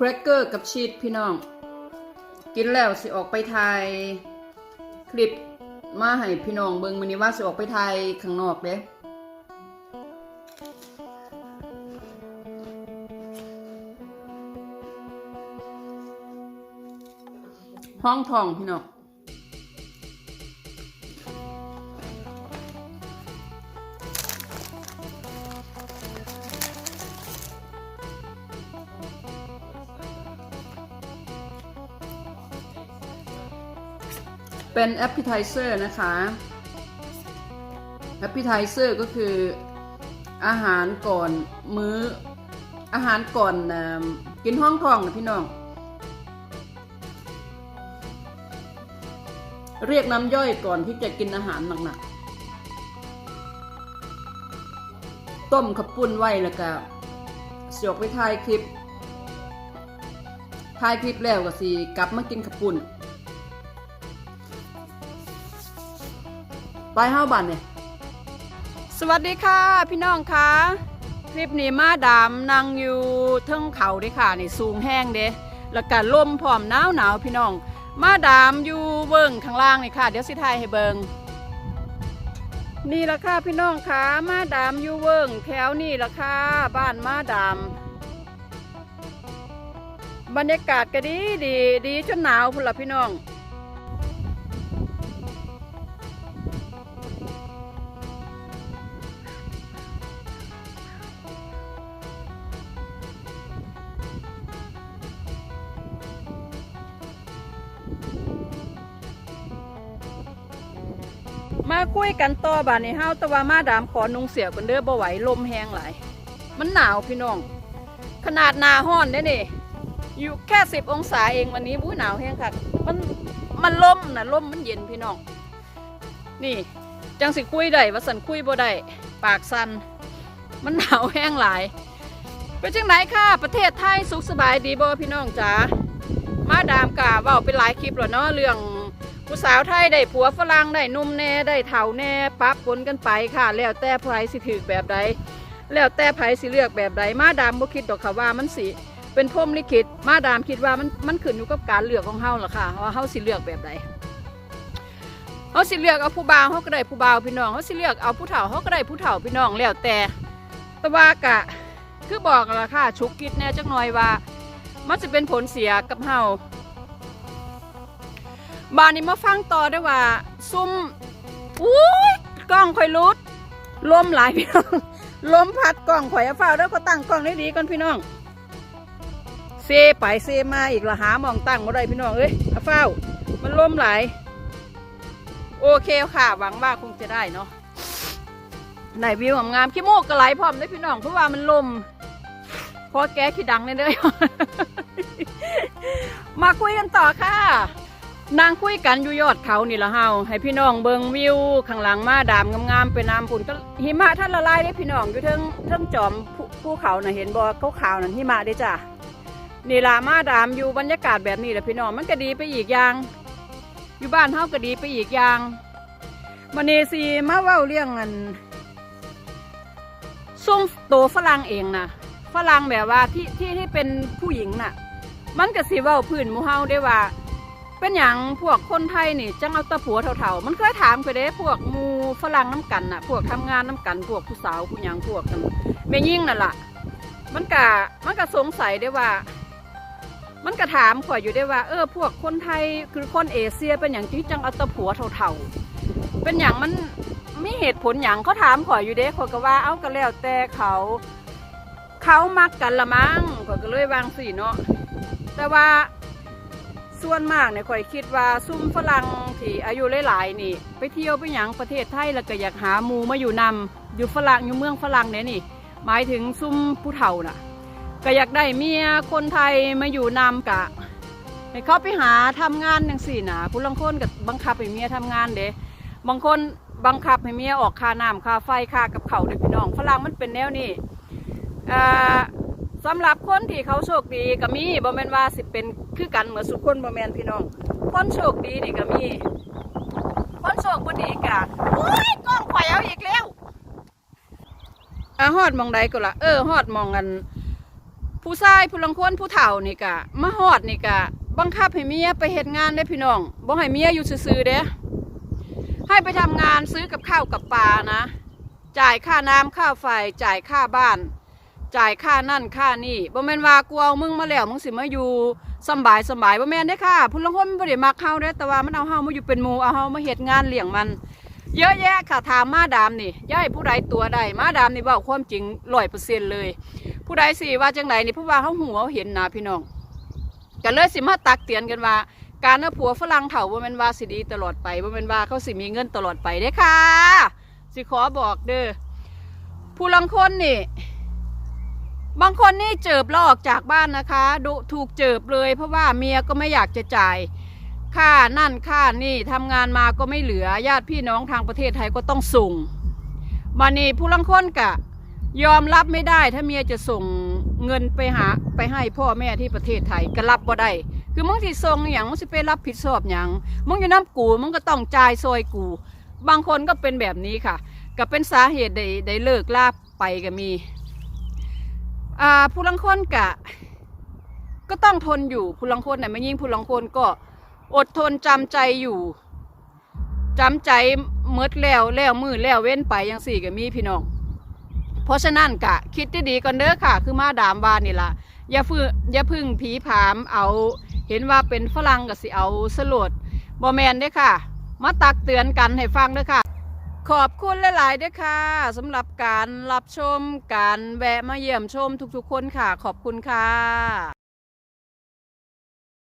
แครกเกอร์กับชีสพี่น้อง กินแล้วสิออกไปถ่ายคลิปมาให้พี่น้องเบิ่งมื้อนี้ว่าสิออกไปถ่ายข้างนอกเด้ห้องทองพี่น้อง เป็นแอป e t i z e r นะคะแอป e t i z e r ก็คืออาหารก่อนมื้ออาหารก่อนอกินห้องทองนะพี่น้อง เรียกน้ำย่อยก่อนที่จะกินอาหารหนักๆ ต้มขับปุ้นไว้แล้วก็เสียกไปถ่ายคลิปถ่ายคลิปแล้วก็สิกลับมากินขับปุ้น ไปห้าบันเนี่ยสวัสดีค่ะ พี่น้องคะคลิปนี้มาดามนางอยู่เทิงเขาเด้ค่ะนี่สูงแห้งเด้แล้วก็ลมพร้อมหนาวหนาวพี่น้อง มาดามอยู่เบิ้งข้างล่างนี่ค่ะ เดี๋ยวสิทายให้เบิงนี่ละค่ะพี่น้องค่ะมาดามอยู่เบิ้งแถวนี่ละค่ะบ้านมาดามบรรยากาศก็ดีดีดีจนหนาวพุ่นละพี่น้อง มาคุยกันต่อบานในห้าวตะว่ามาดามขอนุงเสียกันเด้อบ่ไหวลมแห้งหลาย มันหนาวพี่น้อง ขนาดหนาห้อนได้นี่อยู่แค่สิบองศาเองวันนี้บู้หนาวแห้งค่ะ มันมันลมนะลมมันเย็นพี่น้อง นี่ จังสิคุยได้ว่าสันคุยบ่ได้ปากสัน มันหนาวแห้งหลายเป็นจังไหนค่ะ ประเทศไทยสุขสบายดีบ่พี่น้องจ๋ามาดามกะว่าเป็นหลายคลิปแล้วเนาะเรื่อง ผู้สาวไทยได้ผัวฝรั่งได้นุ่มแน่ได้เฒ่าแน่ปะปนกันไปค่ะ แล้วแต่ไผสิถือแบบใดแล้วแต่ไผสิเลือกแบบใดมาดามบ่คิดดอกค่ะว่ามันสิเป็นพรมลิขิตมาดามคิดว่ามันมันขึ้นอยู่กับการเลือกของเฮาล่ะค่ะว่าเฮาสิเลือกแบบใดเฮาสิเลือกเอาผู้บ่าวเฮาก็ได้ผู้บ่าวพี่น้องเฮาสิเลือกเอาผู้เฒ่าเฮาก็ได้ผู้เฒ่าพี่น้องแล้วแต่แต่ว่ากะคือบอกล่ะค่ะชุกคิดแน่จักหน่อยว่า มันจะเป็นผลเสียกับเฮา บานนี้มาฟังต่อได้ว่า ซุ่มอุ้ยกล้องข่อยรุดลมหลายพี่น้องลมพัดกล้องข่อยเอ้าแล้วก็ตั้งกล้องได้ดีก่อนพี่น้องเซไปเซมาอีกละหามองตั้งมาได้พี่น้องเอ้ยเอ้า มันลมหลายโอเคค่ะหวังว่าคงจะได้เนาะไหนวิวงามๆขี้มูกกระไหลพร้อมได้พี่น้องเพราะว่ามันลมพอแก้ขี้ดังเลยเด้อมาคุยกันต่อค่ะ นางคุยกันอยู่ยอดเขานี่ละเฮาให้พี่น้องเบิงวิวข้างหลังมาดามงามๆเป็นน้ำปุ่นก็หิมะท่านละลายได้พี่น้องอยู่เทิงเทิงจอมภูภูเขาน่ะเห็นบ่เขาขาวนั่นหิมะได้จ้ะนี่ละมาดามอยู่บรรยากาศแบบนี้แหละพี่น้องมันก็ดีไปอีกอย่าง อยู่บ้านเฮาก็ดีไปอีกอย่างมันเนซีมาเว้าเรื่องอันซุ่มโตฝรั่งเองนะฝรั่งแบบว่าที่ที่ที่เป็นผู้หญิงน่ะ มันก็สิเว้าพื้นมูเฮาได้ว่า เป็นอย่างพวกคนไทยนี่จังเอาตะผัวเถ่าๆ มันเคยถามไปเด้พวกมูฝรั่งน้ำกันน่ะ พวกทำงานน้ำกัน พวกผู้สาวผู้หยังพวกนั้นแม่ยิ่งนั่นล่ะ มันกะมันกะสงสัยได้ว่า มันกะถามข่อยอยู่ได้ว่า เออ พวกคนไทยคือคนเอเชียเป็นอย่างที่จังเอาตะผัวเถ่าๆ เป็นอย่างมันไม่เหตุผลอย่างเขาถามข่อยอยู่เด้ข่อยก็ว่าเอาก็แล้วแต่เขาเขามักกันละมั้งข่อยก็เลยวางสีเนาะแต่ว่า ส่วนมากเนี่ยข่อยคิดว่าซุ่มฝรั่งที่อายุหลายๆนี่ ไปเที่ยวไปหยังประเทศไทยแล้วก็อยากหาหมูมาอยู่นำอยู่ฝรั่งอยู่เมืองฝรั่งเนี่ยนี่ หมายถึงซุ่มผู้เฒ่าน่ะ ก็อยากได้เมียคนไทยมาอยู่นำกะให้เขาไปหาทำงานอย่างสี่นะผู้ลังคนกับบังคับให้เมียทำงานเด้บางคนบังคับให้เมียออกค่าน้ำค่าไฟค่ากับเขาเด้พี่น้องฝรั่งมันเป็นแนวนี้อ่า สำหรับคนที่เขาโชคดีก็มีบ่แมนว่าสิเป็นคือกันเหมือนสุกคนบ่แมนพี่น้อง คนโชคดีนี่ก็มี คนโชคบ่ดีก็โอ้ยกล้องข่อยเอาอีกแล้วอะฮอดมองใดก็ละเออฮอดมองกัน ผู้ชายผู้ลังคนผู้เฒ่านี่กะมาฮอดนี่กะบังคับให้เมียไปเฮ็ดงานได้พี่น้องบ่ให้เมียอยู่ซื่อๆเด้ให้ไปทำงานซื้อกับข้าวกับปลานะ จ่ายค่าน้ำค่าไฟจ่ายค่าบ้าน จ่ายค่านั่นค่านี่บ่แม่นว่ากูเอามึงมาแล้วมึงสิมาอยู่สบายสบายบ่แม่นเด้ค่ะผู้ลังคนมันบ่ได้มักเฮาเด้แต่ว่ามันเอาเฮามาอยู่เป็นหมู่เอาเฮามาเฮ็ดงานเลี้ยงมัน เยอะแยะค่ะถามมาดามนี่ย่ายผู้ใดตัวใดมาดามนี่เว้าความจริง100%เปอร์เซ็นเลย ผู้ใดสิว่าจังไดนี่เพราะว่าเฮาหูเฮาเห็นนะพี่น้องก็เลยสิมาตักเตือนกันว่า การเอาผัวฝรั่งเฒ่าบ่แม่นว่าสิดีตลอดไปบ่แม่นว่าเขาสิมีเงินตลอดไปเด้ค่ะ สิขอบอกเด้อผู้ลังคนนี่ บางคนนี่เจิบลอกจากบ้านนะคะดูถูกเจิบเลยเพราะว่าเมียก็ไม่อยากจะจ่ายค่านั่นค่านี่ทำงานมาก็ไม่เหลือญาติพี่น้องทางประเทศไทยก็ต้องส่งมานี่ผู้ลังคนกะ ยอมรับไม่ได้ถ้าเมียจะส่งเงินไปหาไปให้พ่อแม่ที่ประเทศไทยก็รับบ่ได้คือมึงที่ส่งอย่างมึงสิไปรับผิดชอบอย่างมึงอยู่น้ำกูมึงก็ต้องจ่ายซอยกู บางคนก็เป็นแบบนี้ค่ะ ก็เป็นสาเหตุได้ได้เลิกลาไปก็มี อ่าผู้ลังคนกะ ก็ต้องทนอยู่ผู้ลังคนน่ะไม่ยิ่งผู้ลังคนก็อดทนจำใจอยู่จำใจเมดแล้วแล้วมือแล้วเว้นไปยังสี่ก็มีพี่น้อง เพราะฉะนั้นกะ คิดดีๆก่อนเด้อค่ะ คือมาดามบานนี่ละอย่าพึ่งอย่าพึ่งผีผามเอา เห็นว่าเป็นฝรั่งก็สิเอาสลดบอแมนเด้ค่ะ มาตักเตือนกันให้ฟังเด้อค่ะ ขอบคุณหลาย ๆ ด้วยค่ะสำหรับการรับชมการแวะมาเยี่ยมชมทุก ๆ คนค่ะ ขอบคุณค่ะ